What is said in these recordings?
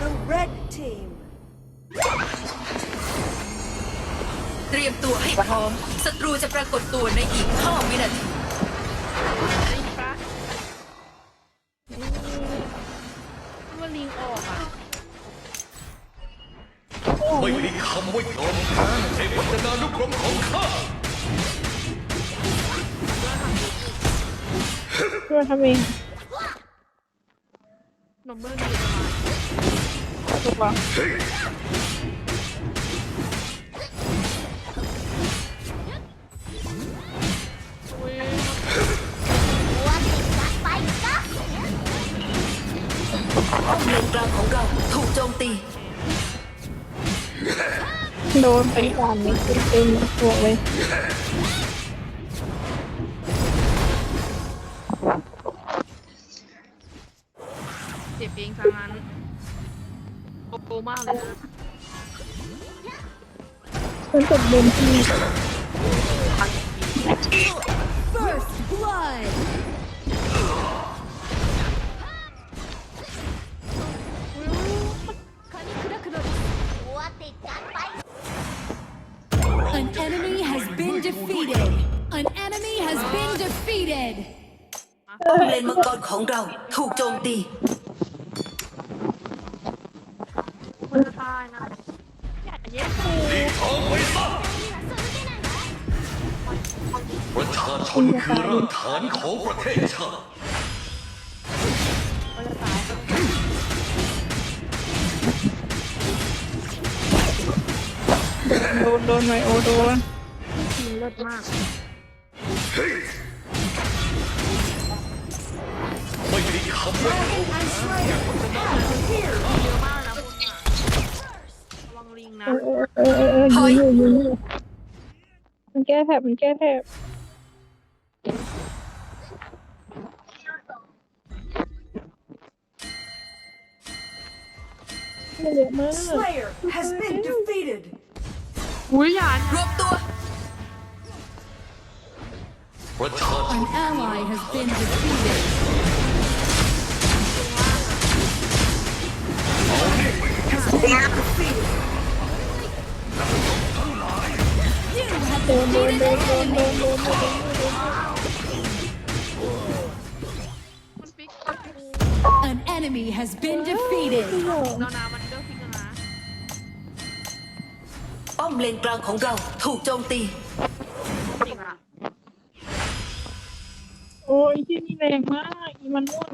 the red team. เตรียมตัวให้พร้อม ศัตรูจะปรากฏตัวในอีก5วินาทีได้ยินปะว่าลิงออกอะไม่มีคำว่ายอมแพ้ในวัฒนานุกรมของข้าเพื่อทำเองนมเบอร์ดีประมาณถูก ปะอุ้ยป้อมเลนกลางของเราถูกโจมตีโดนไปก่อนเลยเต็มๆตัวเลย มากเลยนะมันตกเบนที่ First blood. หัวติดกันไป An enemy has been defeated. An enemy has been defeated. ป้อมเลนมังกรของเราถูกโจมตี ประชาชนคือรากฐานของประเทศชาติมันจะตายโดนโดนไมโอโดนทีมเลิศมาก ไม่มีคำว่ายอม And Slayer. Here. เยอะมากนะพวกเนี่ยระวังลิงนะ เออเออเออเออเออยิงอยู่อยู่มันแก้แถบมันแก้แถบ มันเยอะมาก Slayer has been defeated. อุ้ยอย่าร วมตัว ประชาช An น ally has been defeated. Has been defeated. You have โดนโดน defeated โดน an โดนโดน enemy. โดนโดน มันฟิก An enemy has been defeated. แล้วนะมัน ป้อมเลนกลางของเราถูกโจมตี จริงอะโอ้ยที่นี่แรงมากอีมันม่วน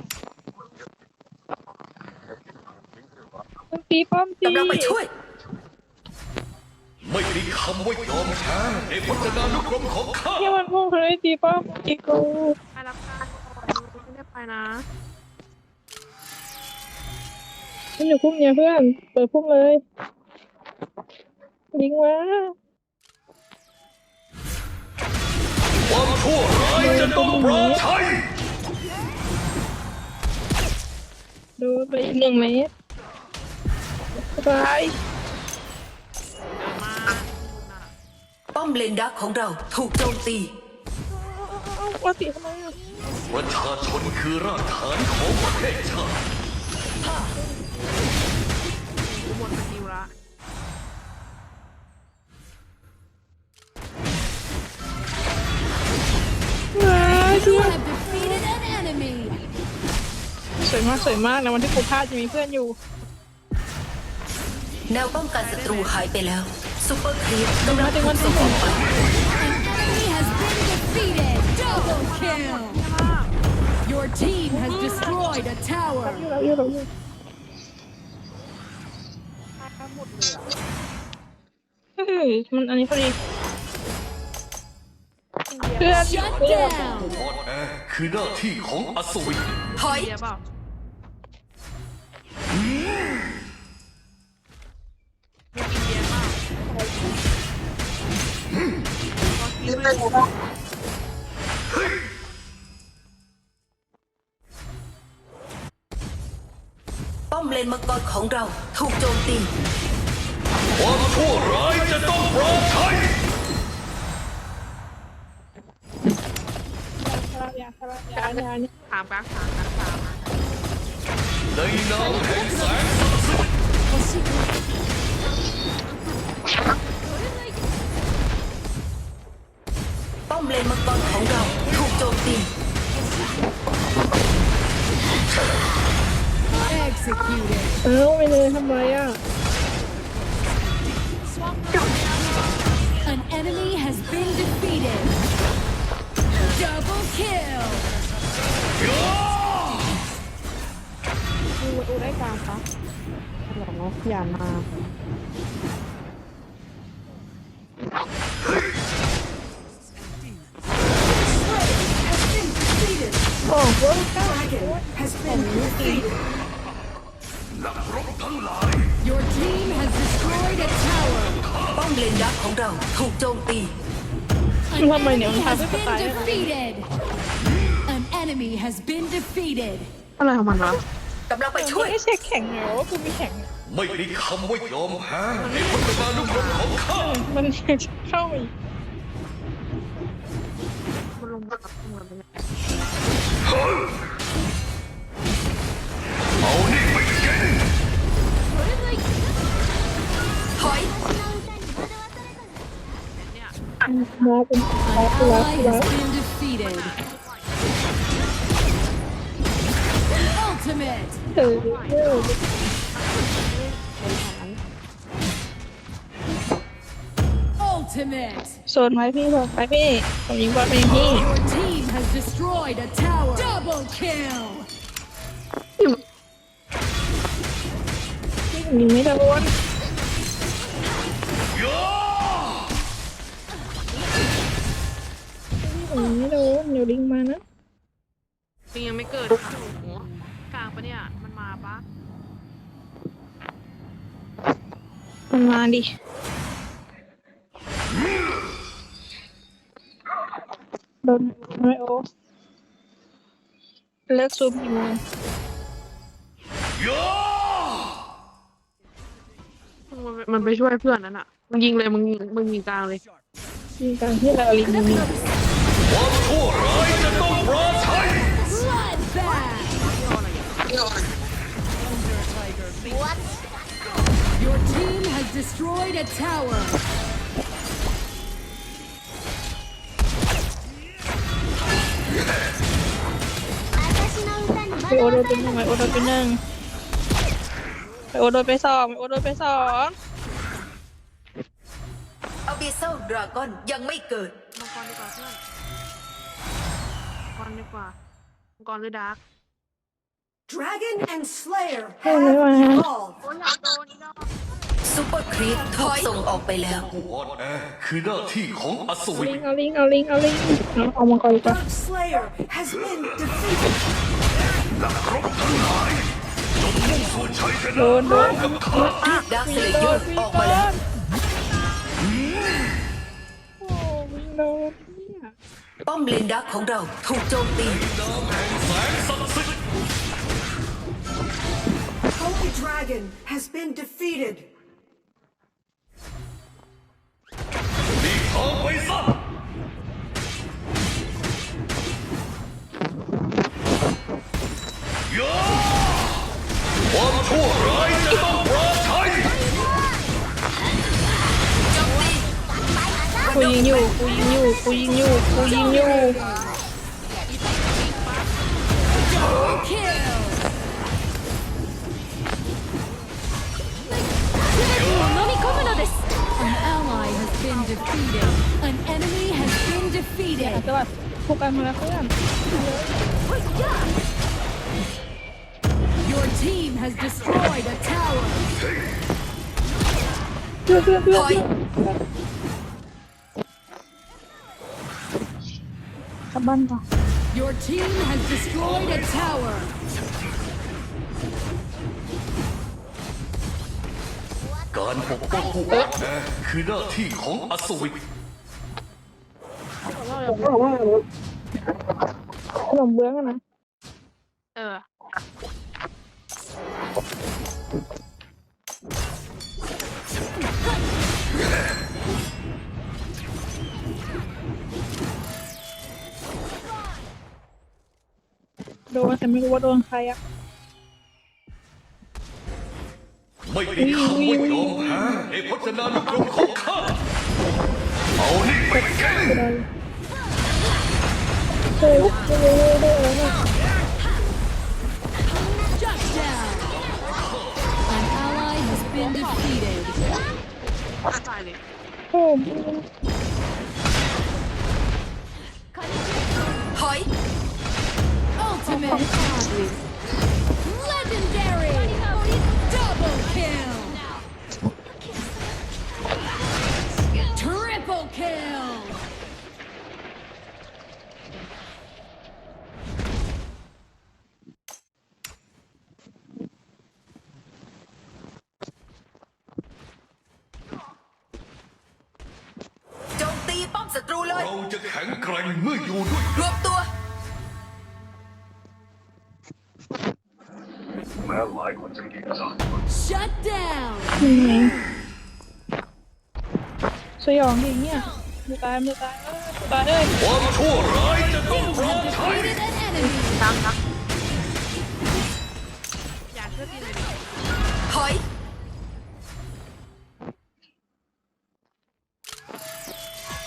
มันตีป้อมตีกำลังไปช่วย ไม่มีคำว่ายอมแพ้ในวัฒนานุกรมของข้า ที่มันม่วงเขาเลยตีป้อมตีกูไปรับการก่อนไม่ได้ไปนะมันอยู่พุ่มเนี่ยเพื่อน เปิดพุ่มเลย ยิงมาความชั่วร้ายจะต้องปราชัยดูไปอีกหนึ่งเมตรสบายป้อมเลนดักของเราถูกโจมตี ว่าตีทำไมอะประชาชนคือรากฐานของประเทศชาติ วยมากสวยมากนะวันที่กูพลาดจะมีเพื่อนอยู่แนวป้องกันศัตรูหายไปแล้วซูเปอร์ครีปกำลังถูกส่งออกไป An enemy has been defeated. Double kill. Your team has destroyed a tower. อยู่แล้วอยู่แล้วอยู่หมดเลยอะเฮ้ยมันอันนี้พอดีเพื่อน Shut เพื่อน down. อ่อนแอคือหน้าที่ของอัศวินถอย เดียเปล่ ป้อมเลนมังกรของเราถูกโจมตีความชั่วร้ายจะต้องปราชัยยาคาราบยายาเนี่ยถามกลางถามกลางถามในนามแห่งแสงศักดิ์สิทธิ์ ป้อมเลนมังกรของเราถูกโจมตี Executed. เอ้าไม่เลยทำไรอะ An enemy has been defeated. Double kill. ดูดูได้กลางปะหลอกเนาะอย่ามา โอ้โหกล้า Your team has destroyed a tower. ป้อมเลนดักของเราถูกโจมตี An What am I enemy doing? has Have it been beside it. defeated. An enemy has been defeated. อะไรของมันวะกำลังไปช่วย ไม่ใช่แข่งเหรอว่ากูมีแข่งไม่มีคำว่ายอมแพ้ในพัฒนานุกรมของข้า มันเข้าอีกเอานี่ไปกินถอยมาเป็นมาเป็นแล้ว Ally แล้ว has been defeated. Ultimate. เออ Ultimate. โซนไว้พี่โซนไว้พี่ผมยิงบอลไปพี่ Your team has destroyed a tower. Double kill. ยิงไม่โดนย่ายิงไม่โดนเดี๋ยวลิงมานะปิงยังไม่เกิดหัวกลางปะเนี่ย มันมาปะมันมาดิ โดนไม่โอเลิกซูมอีกมือย่ามันมันไปช่วยเพื่อนนั่นอะมึงยิงเลยมึงยิงมึงยิงกลางเลยยิงกลางที่เราลิงยิงความชั่วร้ายจะต้องปราชัย Bloodbath. What? Your team has destroyed a tower. ไปโอโดนไปหนึ่งไปโอโดนไปหนึ่งไปโอโดนไปสองไปโอโดนไปสองอบิเซลดราก้อนยังไม่เกิดมังกรดีกว่าเพื่อนมังกรดีกว่ามังกรหรือดาร์ก Dragon and Slayer โอ้ไม่ have มา evolved. โอ้ยอยากโดนอีกแล้วซูเปอร์ครีปถูกส่งออกไปแล้ว ผู้อ่อนแอคือหน้าที่ของอัศวิลินงเอาลิงเอาลิงเอาลิงเอาเอามังกรดีกว่า Dark Slayer has been defeated. จงมุ่งสู่ชัยชนะนโดนกับข้าดาร์คเลเยอร์ออกมาแล้วโอ้วิ่งโดนเนี่ยป้อมเลนดักของเราถูกโจมตีนามแห่งแสงศักดิ์สิทธิ์ Holy Dragon has been defeated. หลีกทาไปซะ กูยิงอยู่กูยิงอยู่กูยิงอยู่กูยิงอยู่ Kill. An ally has been defeated. An Your team has destroyed a tower. เพื่อนเพื่อนเพื่อนถอยกลับบ้านก่อน Your team has destroyed a tower. การปกป้องผู้อ่อนแอคือหน้าที่ของอัศวินขนมเบื้องอะนะ เออ โดนแต่ไม่รู้ว่าโดนใครอะไม่มีคำว่ายอมแพ้ในพจนานุกรมของข้าเอานี่ไปแก้เฮ้ยเฮ้ยเฮ้ย been defeated. Hatane. Hay. Ultimate. แข็งแกร่งเมื่ออยู่ด้วย รวมตัว แม้หลายคนจะกินซะ Shut down. ยังไงสยองดิเนี่ยมือตายมือตายเอ้ยมือตายเอ้ย ความชั่วร้ายจะต้อง You ร้อง have ไห้ defeated an enemy. ตามครับอยากช่วยทีเลยดิ ถอย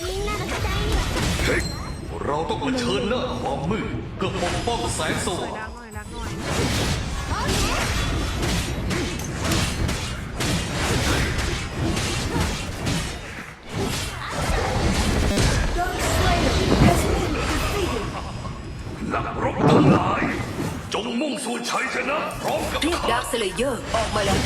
みんなの期待には で เราต้องเผชิญหน้าความมืดเพื่อปกป้องแสงสว่างดักหน่อยดักหน่อยนักรบทั้งหลาย จงมุ่งสู่ชัยชนะพร้อมกับเรียกดาร์คสเลเยอร์ออกมาแล้ว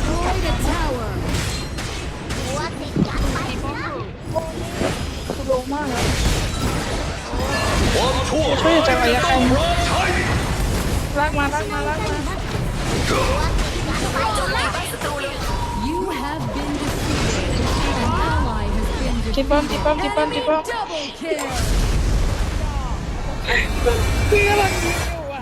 ช่วยร้ายจังหวะจะยังไงต้องลากมาลากมาลากมาจิบป้อมจิบป้อมจิบป้อมจิบป้อมพี่กำลังยิงอยู่อะ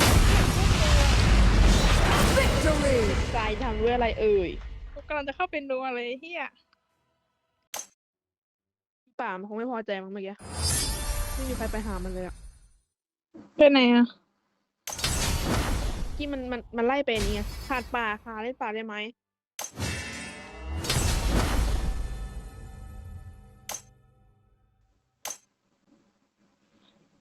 Victory. ใจทำด้วยอะไรเอ่ยกูกำลังจะเข้าเป็นดวงอะไรเฮียป่ามันคงไม่พอใจมั้งเมื่อกี้ไม่มีใครไปหามันเลยอะ ไปไหนอะ ที่มันมันมันไล่ไปอันนี่ไงขาดป่าคาเล่นป่าได้ไหม